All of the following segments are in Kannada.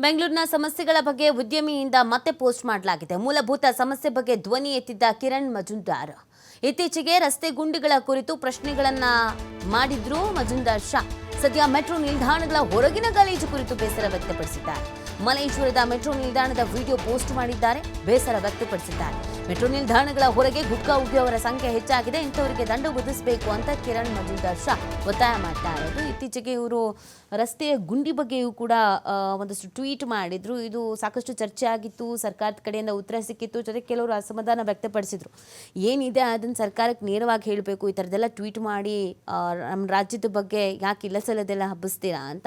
ಬೆಂಗಳೂರಿನ ಸಮಸ್ಯೆಗಳ ಬಗ್ಗೆ ಉದ್ಯಮಿಯಿಂದ ಮತ್ತೆ ಪೋಸ್ಟ್ ಮಾಡಲಾಗಿದೆ. ಮೂಲಭೂತ ಸಮಸ್ಯೆ ಬಗ್ಗೆ ಧ್ವನಿ ಎತ್ತಿದ್ದ ಕಿರಣ್ ಮಜುಂದಾರ್. ಇತ್ತೀಚೆಗೆ ರಸ್ತೆ ಗುಂಡಿಗಳ ಕುರಿತು ಪ್ರಶ್ನೆಗಳನ್ನ ಮಾಡಿದ್ರು ಮಜುಂದಾರ್ ಶಾ. ಸದ್ಯ ಮೆಟ್ರೋ ನಿಲ್ದಾಣಗಳ ಹೊರಗಿನ ಗಲೀಜು ಕುರಿತು ಬೇಸರ ವ್ಯಕ್ತಪಡಿಸಿದ್ದಾರೆ. ಮಲೇಶ್ವರದ ಮೆಟ್ರೋ ನಿಲ್ದಾಣದ ವಿಡಿಯೋ ಪೋಸ್ಟ್ ಮಾಡಿದ್ದಾರೆ. ಬೇಸರ ವ್ಯಕ್ತಪಡಿಸಿದ್ದಾರೆ. ಮೆಟ್ರೋ ನಿಲ್ದಾಣಗಳ ಹೊರಗೆ ಗುಟ್ಕಾ ಉಗಿಯವರ ಸಂಖ್ಯೆ ಹೆಚ್ಚಾಗಿದೆ. ಇಂಥವರಿಗೆ ದಂಡ ವಿಧಿಸಬೇಕು ಅಂತ ಕಿರಣ್ ಮಜುಂದಾರ್ ಶಾ ಒತ್ತಾಯ ಮಾಡ್ತಾ ಇರೋದು. ಇತ್ತೀಚೆಗೆ ಇವರು ರಸ್ತೆಯ ಗುಂಡಿ ಬಗ್ಗೆಯೂ ಕೂಡ ಒಂದಷ್ಟು ಟ್ವೀಟ್ ಮಾಡಿದ್ರು. ಇದು ಸಾಕಷ್ಟು ಚರ್ಚೆ ಆಗಿತ್ತು ಸರ್ಕಾರದ ಕಡೆಯಿಂದ ಉತ್ತರ ಸಿಕ್ಕಿತ್ತು. ಜೊತೆಗೆ ಕೆಲವರು ಅಸಮಾಧಾನ ವ್ಯಕ್ತಪಡಿಸಿದ್ರು. ಏನಿದೆ ಅದನ್ನು ಸರ್ಕಾರಕ್ಕೆ ನೇರವಾಗಿ ಹೇಳಬೇಕು. ಈ ಥರದೆಲ್ಲ ಟ್ವೀಟ್ ಮಾಡಿ ನಮ್ಮ ರಾಜ್ಯದ ಬಗ್ಗೆ ಯಾಕೆ ಇಲ್ಲ ಸಲ್ಲದೆಲ್ಲ ಹಬ್ಬಿಸ್ತೀರಾ ಅಂತ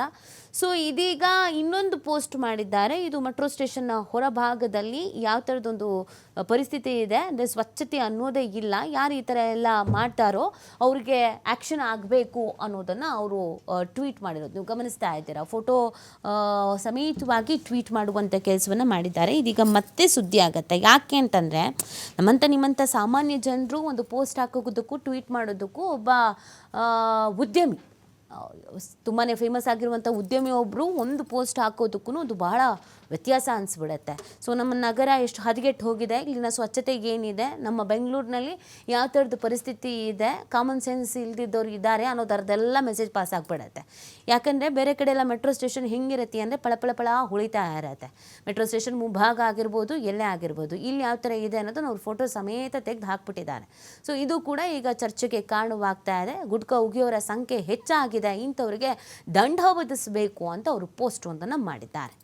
ಸೊ ಇದೀಗ ಇನ್ನೊಂದು ಪೋಸ್ಟ್ ಮಾಡಿದ್ದಾರೆ. ಇದು ಮೆಟ್ರೋ ಸ್ಟೇಷನ್ನ ಹೊರಭಾಗದಲ್ಲಿ ಯಾವ ಥರದೊಂದು ಪರಿಸ್ಥಿತಿ ಇದೆ? ಅಂದರೆ ಸ್ವಚ್ಛತೆ ಅನ್ನೋದೇ ಇಲ್ಲ. ಯಾರು ಈ ಥರ ಎಲ್ಲ ಮಾಡ್ತಾರೋ ಅವ್ರಿಗೆ ಆ್ಯಕ್ಷನ್ ಆಗಬೇಕು ಅನ್ನೋದನ್ನು ಅವರು ಟ್ವೀಟ್ ಮಾಡಿರೋದು. ನೀವು ಗಮನಿಸ್ತಾ ಇದ್ದೀರಾ? ಫೋಟೋ ಸಮೇತವಾಗಿ ಟ್ವೀಟ್ ಮಾಡುವಂಥ ಕೆಲಸವನ್ನು ಮಾಡಿದ್ದಾರೆ. ಇದೀಗ ಮತ್ತೆ ಸುದ್ದಿ ಆಗುತ್ತೆ. ಯಾಕೆ ಅಂತಂದರೆ ನಮ್ಮಂಥ ನಿಮ್ಮಂಥ ಸಾಮಾನ್ಯ ಜನರು ಒಂದು ಪೋಸ್ಟ್ ಹಾಕೋದಕ್ಕೂ ಟ್ವೀಟ್ ಮಾಡೋದಕ್ಕೂ ಒಬ್ಬ ಉದ್ಯಮಿ ತುಂಬಾ ಫೇಮಸ್ ಆಗಿರುವಂಥ ಉದ್ಯಮಿ ಒಬ್ಬರು ಒಂದು ಪೋಸ್ಟ್ ಹಾಕೋದಕ್ಕೂ ಅದು ಬಹಳ ವ್ಯತ್ಯಾಸ ಅನಿಸ್ಬಿಡತ್ತೆ. ಸೊ ನಮ್ಮ ನಗರ ಎಷ್ಟು ಹದಗೆಟ್ಟು ಹೋಗಿದೆ, ಇಲ್ಲಿನ ಸ್ವಚ್ಛತೆಗೆ ಏನಿದೆ, ನಮ್ಮ ಬೆಂಗಳೂರಿನಲ್ಲಿ ಯಾವ ಥರದ ಪರಿಸ್ಥಿತಿ ಇದೆ ಕಾಮನ್ ಸೆನ್ಸ್ ಇಲ್ದಿದ್ದವ್ರು ಇದ್ದಾರೆ ಅನ್ನೋ ಥರದ್ದೆಲ್ಲ ಮೆಸೇಜ್ ಪಾಸ್ ಆಗಿಬಿಡತ್ತೆ. ಯಾಕಂದರೆ ಬೇರೆ ಕಡೆ ಎಲ್ಲ ಮೆಟ್ರೋ ಸ್ಟೇಷನ್ ಹೆಂಗಿರುತ್ತೆ ಅಂದರೆ ಪಳಪಳಪಳ ಪಳ ಪಳ ಹೊಳಿತಾ ಇರತ್ತೆ. ಮೆಟ್ರೋ ಸ್ಟೇಷನ್ ಮುಂಭಾಗ ಆಗಿರ್ಬೋದು, ಎಲ್ಲೇ ಆಗಿರ್ಬೋದು, ಇಲ್ಲಿ ಯಾವ ಥರ ಇದೆ ಅನ್ನೋದನ್ನ ಅವ್ರು ಫೋಟೋ ಸಮೇತ ತೆಗೆದು ಹಾಕ್ಬಿಟ್ಟಿದ್ದಾರೆ. ಸೊ ಇದು ಕೂಡ ಈಗ ಚರ್ಚೆಗೆ ಕಾರಣವಾಗ್ತಾ ಇದೆ. ಗುಟ್ಕಾ ಉಗಿಯೋರ ಸಂಖ್ಯೆ ಹೆಚ್ಚಾಗಿದೆ. ಇಂಥವ್ರಿಗೆ ದಂಡ ವಿಧಿಸಬೇಕು ಅಂತ ಅವರು ಪೋಸ್ಟ್ ಒಂದನ್ನು ಮಾಡಿದ್ದಾರೆ.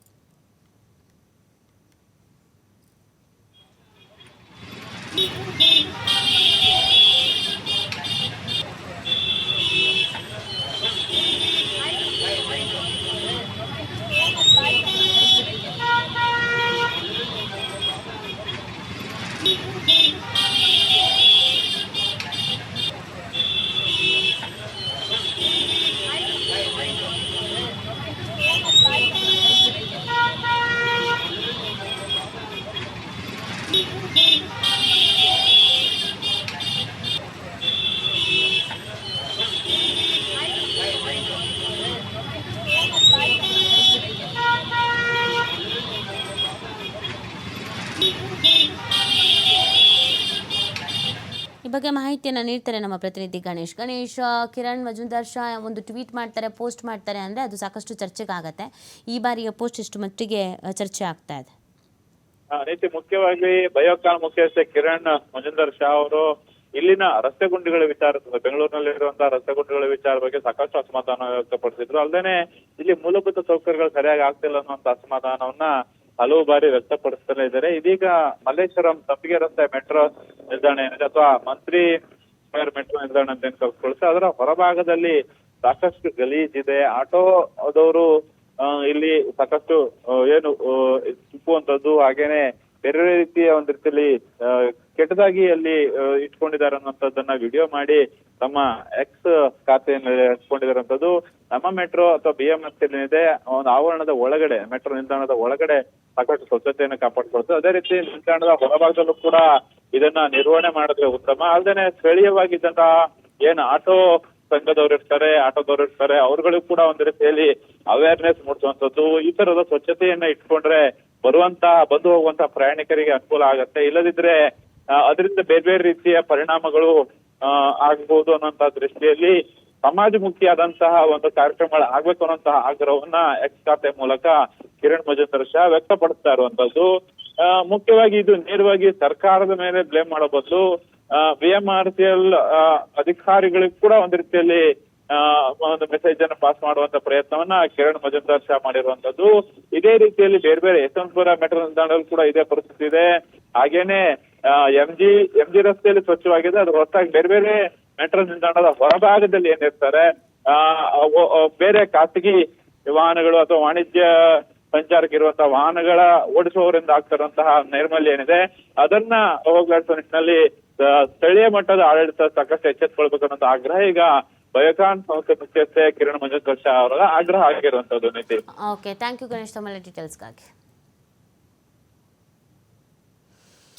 ಈ ಬಗ್ಗೆ ಮಾಹಿತಿಯನ್ನು ನೀಡ್ತಾರೆ ನಮ್ಮ ಪ್ರತಿನಿಧಿ ಗಣೇಶ್. ಗಣೇಶ್, ಕಿರಣ್, ಮಜುಂದಾರ್, ಶಾ ಒಂದು ಟ್ವೀಟ್ ಮಾಡ್ತಾರೆ, ಪೋಸ್ಟ್ ಮಾಡ್ತಾರೆ ಅಂದರೆ ಅದು ಸಾಕಷ್ಟು ಚರ್ಚೆಗೆ ಆಗತ್ತೆ ಈ ಬಾರಿಯ ಪೋಸ್ಟ್ ಇಷ್ಟು ಮಟ್ಟಿಗೆ ಚರ್ಚೆ ಆಗ್ತಾ ಇದೆ. ರೀತಿ ಮುಖ್ಯವಾಗಿ ಬಯೋಕಾನ್ ಮುಖ್ಯಸ್ಥೆ ಕಿರಣ್, ಮಜುಂದರ್, ಶಾ ಅವರು ಇಲ್ಲಿನ ರಸ್ತೆ ಗುಂಡಿಗಳ ವಿಚಾರ ಬೆಂಗಳೂರಿನಲ್ಲಿರುವಂತಹ ರಸ್ತೆ ಗುಂಡಿಗಳ ವಿಚಾರ ಬಗ್ಗೆ ಸಾಕಷ್ಟು ಅಸಮಾಧಾನ ವ್ಯಕ್ತಪಡಿಸಿದ್ರು. ಅಲ್ಲದೆ ಇಲ್ಲಿ ಮೂಲಭೂತ ಸೌಕರ್ಯಗಳು ಸರಿಯಾಗಿ ಆಗ್ತಿಲ್ಲ ಅನ್ನುವಂತ ಅಸಮಾಧಾನವನ್ನ ಹಲವು ಬಾರಿ ವ್ಯಕ್ತಪಡಿಸ್ತಾನೆ ಇದ್ದಾರೆ. ಇದೀಗ ಮಲ್ಲೇಶ್ವರಂ ತಪ್ಪಿಗೆ ರಸ್ತೆ ಮೆಟ್ರೋ ನಿಲ್ದಾಣ ಏನಿದೆ ಅಥವಾ ಮಂತ್ರಿ ಮೆಟ್ರೋ ನಿಲ್ದಾಣ ಅಂತ ಏನ್ ಕಲ್ಸ್ಕೊಳ್ತಾರೆ ಅದರ ಹೊರಭಾಗದಲ್ಲಿ ಸಾಕಷ್ಟು ಗಲೀಜಿದೆ ಆಟೋದವರು ಇಲ್ಲಿ ಸಾಕಷ್ಟು ಏನು ತುಪ್ಪುವಂತದ್ದು ಹಾಗೇನೆ ಬೇರೆ ಬೇರೆ ರೀತಿಯ ಒಂದು ರೀತಿಯಲ್ಲಿ ಕೆಟ್ಟದಾಗಿ ಅಲ್ಲಿ ಇಟ್ಕೊಂಡಿದ್ದಾರೆ ಅನ್ನುವಂಥದ್ದನ್ನ ವಿಡಿಯೋ ಮಾಡಿ ತಮ್ಮ ಎಕ್ಸ್ ಖಾತೆಯನ್ನು ಇಟ್ಕೊಂಡಿದ್ದಾರಂತದ್ದು ನಮ್ಮ ಮೆಟ್ರೋ ಅಥವಾ ಬಿ ಎಂ ಎಸ್ ಏನಿದೆ ಒಂದು ಆವರಣದ ಒಳಗಡೆ, ಮೆಟ್ರೋ ನಿಲ್ದಾಣದ ಒಳಗಡೆ ಸಾಕಷ್ಟು ಸ್ವಚ್ಛತೆಯನ್ನು ಕಾಪಾಡಿಕೊಳ್ತದೆ. ಅದೇ ರೀತಿ ನಿಲ್ದಾಣದ ಹೊರಭಾಗದಲ್ಲೂ ಕೂಡ ಇದನ್ನ ನಿರ್ವಹಣೆ ಮಾಡಿದ್ರೆ ಉತ್ತಮ. ಅಲ್ಲದೆ ಸ್ಥಳೀಯವಾಗಿದ್ದಂತಹ ಏನು ಆಟೋ ಸಂಘದವ್ರು ಇರ್ತಾರೆ, ಆಟೋದವ್ರು ಇರ್ತಾರೆ, ಅವ್ರುಗಳಿಗೂ ಕೂಡ ಒಂದು ರೀತಿಯಲ್ಲಿ ಅವೇರ್ನೆಸ್ ಮೂಡಿಸುವಂತದ್ದು, ಈ ತರದ ಸ್ವಚ್ಛತೆಯನ್ನ ಇಟ್ಕೊಂಡ್ರೆ ಬರುವಂತ, ಬಂದು ಹೋಗುವಂತ ಪ್ರಯಾಣಿಕರಿಗೆ ಅನುಕೂಲ ಆಗತ್ತೆ. ಇಲ್ಲದಿದ್ರೆ ಅದರಿಂದ ಬೇರೆ ಬೇರೆ ರೀತಿಯ ಪರಿಣಾಮಗಳು ಆಗ್ಬಹುದು ಅನ್ನೋಂತ ದೃಷ್ಟಿಯಲ್ಲಿ ಸಮಾಜಮುಖಿಯಾದಂತಹ ಒಂದು ಕಾರ್ಯಕ್ರಮಗಳು ಆಗ್ಬೇಕು ಅನ್ನೋಂತಹ ಆಗ್ರಹವನ್ನ ಎಕ್ಸ್ ಖಾತೆ ಮೂಲಕ ಕಿರಣ್ ಮಜುಂದರ್ ಶಾ ವ್ಯಕ್ತಪಡಿಸ್ತಾ ಇರುವಂತದ್ದು. ಮುಖ್ಯವಾಗಿ ಇದು ನೇರವಾಗಿ ಸರ್ಕಾರದ ಮೇಲೆ ಬ್ಲೇಮ್ ಮಾಡೋ ಬದಲು ಬಿ ಆರ್ ಸಿ ಎಲ್ ಅಧಿಕಾರಿಗಳಿಗೂ ಕೂಡ ಒಂದು ರೀತಿಯಲ್ಲಿ ಒಂದು ಮೆಸೇಜ್ ಅನ್ನು ಪಾಸ್ ಮಾಡುವಂತ ಪ್ರಯತ್ನವನ್ನ ಕಿರಣ್ ಮಜುಂದಾರ್ ಶಾ ಮಾಡಿರುವಂತದ್ದು. ಇದೇ ರೀತಿಯಲ್ಲಿ ಬೇರೆ ಬೇರೆ ಯಶವಂತಪುರ ಮೆಟ್ರೋ ನಿಲ್ದಾಣದಲ್ಲಿ ಕೂಡ ಇದೇ ಪರಿಸ್ಥಿತಿ ಇದೆ. ಹಾಗೇನೆ ಎಂ ಜಿ ಎಂ ರಸ್ತೆಯಲ್ಲಿ ಸ್ವಚ್ಛವಾಗಿದೆ. ಅದು ಹೊರತಾಗಿ ಬೇರೆ ಬೇರೆ ಮೆಟ್ರೋ ನಿಲ್ದಾಣದ ಹೊರಭಾಗದಲ್ಲಿ ಏನಿರ್ತಾರೆ ಬೇರೆ ಖಾಸಗಿ ವಾಹನಗಳು ಅಥವಾ ವಾಣಿಜ್ಯ ಸಂಚಾರಕ್ಕೆ ಇರುವಂತಹ ವಾಹನಗಳ ಓಡಿಸುವವರಿಂದ ಆಗ್ತಿರುವಂತಹ ನೈರ್ಮಲ್ಯ ಏನಿದೆ, ಅದನ್ನ ಹೋಗ್ಲಾಡಿಸುವ ನಿಟ್ಟಿನಲ್ಲಿ ಸ್ಥಳೀಯ ಮಟ್ಟದ ಆಡಳಿತ ಸಾಕಷ್ಟು ಎಚ್ಚೆತ್ಕೊಳ್ಬೇಕು ಅನ್ನೋ ಆಗ್ರಹ. ಈಗ ಬಯೋಕಾನ್ ಸಂಸ್ಥೆ ಮುಖ್ಯಸ್ಥೆ ಕಿರಣ್ ಮಂಜುಕರ್ ಶಾ ಅವರ ಆಗ್ರಹ ಆಗಿರುವಂತದ್ದು Nitin okay thank you Ganesh ತಮ್ಮ ಡೀಟೇಲ್ಸ್ಗಾಗಿ